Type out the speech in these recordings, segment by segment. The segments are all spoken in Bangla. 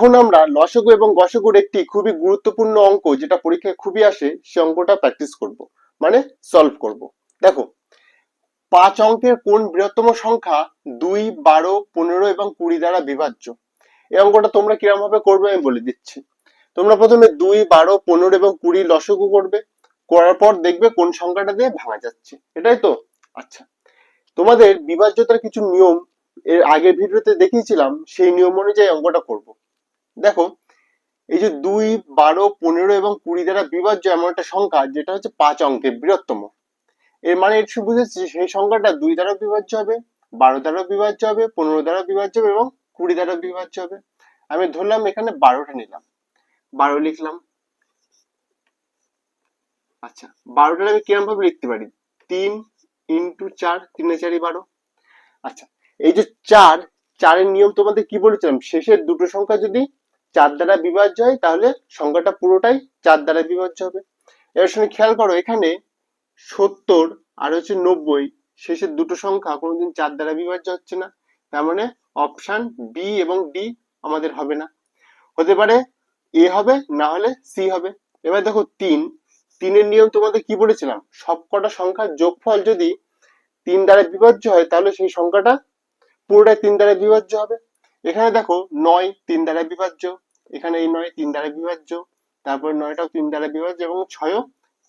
এখন আমরা লসগু এবং গসগুর একটি খুবই গুরুত্বপূর্ণ অঙ্ক যেটা পরীক্ষায় খুবই আসে, সে অঙ্কটা প্র্যাকটিস করব মানে সলভ করব। দেখো, পাঁচ অঙ্কের কোন বৃহত্তম সংখ্যা দুই, বারো, পনেরো এবং কুড়ি দ্বারা বিভাজ্য? এই অঙ্কটা তোমরা কিরম ভাবে করবে আমি বলে দিচ্ছি। তোমরা প্রথমে দুই, বারো, পনেরো এবং কুড়ি লসগু করবে, করার পর দেখবে কোন সংখ্যাটা দিয়ে ভাঙা যাচ্ছে। এটাই তো? আচ্ছা। তোমাদের বিভাজ্যতার কিছু নিয়ম এর আগের ভিডিওতে দেখিয়েছিলাম, সেই নিয়ম অনুযায়ী অঙ্কটা করব। দেখো, এই যে দুই, বারো, পনেরো এবং কুড়ি দ্বারা বিভাজ্য এমন একটা সংখ্যা, যেটা হচ্ছে পাঁচ অঙ্কের বৃহত্তম। এর মানে একটু বুঝেছি, সেই সংখ্যাটা দুই দ্বারা বিভাজ্য হবে, বারো দ্বারা বিভাজ্য হবে, পনেরো দ্বারা বিভাজ্য হবে এবং কুড়ি দ্বারা বিভাজ্য হবে। আমি ধরলাম এখানে বারোটা নিলাম। বারো লিখলাম। আচ্ছা বারোটা আমি কিরম ভাবে লিখতে পারি? তিন ইন্টু চার, তিনে চারি বারো। আচ্ছা এই যে চার, চারের নিয়ম তোমাদের কি বলেছিলাম? শেষের দুটো সংখ্যা যদি চার দ্বারা বিভাজ্য হয়, তাহলে সংখ্যাটা পুরোটাই চার দ্বারা বিভাজ্য হবে। এর সঙ্গে খেয়াল করো, এখানে সত্তর আর হচ্ছে নব্বই শেষের দুটো সংখ্যা, কোনোদিন চার দ্বারা বিভাজ্য হচ্ছে না। তার মানে অপশন বি এবং ডি আমাদের হবে না। হতে পারে এ হবে, না হলে সি হবে। এবার দেখো তিন, তিনের নিয়ম তোমাদের কি বলেছিলাম? সবকটা সংখ্যার যোগফল যদি তিন দ্বারা বিভাজ্য হয়, তাহলে সেই সংখ্যাটা পুরোটাই তিন দ্বারা বিভাজ্য হবে। এখানে দেখো নয় তিন দ্বারা বিভাজ্য, এখানে এই নয় তিন দ্বারা বিভাজ্য, তারপর নয়টাও তিন দ্বারা বিভাজ্য এবং ছয়ও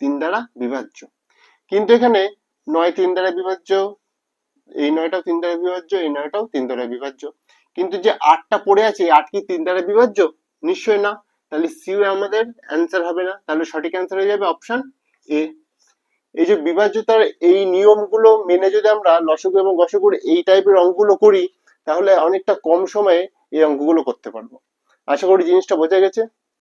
তিন দ্বারা বিভাজ্য। কিন্তু এখানে নয় তিন দ্বারা বিভাজ্য, এই নয়টাও তিন দ্বারা বিভাজ্য, এই নয়টাও তিন দ্বারা বিভাজ্য। কিন্তু যে আটটা পড়ে আছে আট কি তিন দ্বারা বিভাজ্য? নিশ্চয় না। তাহলে সিও আমাদের অ্যান্সার হবে না। তাহলে সঠিক অ্যান্সার হয়ে যাবে অপশন এ এই যে বিভাজ্যতার এই নিয়মগুলো মেনে যদি আমরা লসগু এবং গসগুর এই টাইপের অঙ্কগুলো করি তাহলে অনেকটা কম সময়ে এই অঙ্কগুলো করতে পারব। আশা করি জিনিসটা বোঝা গেছে।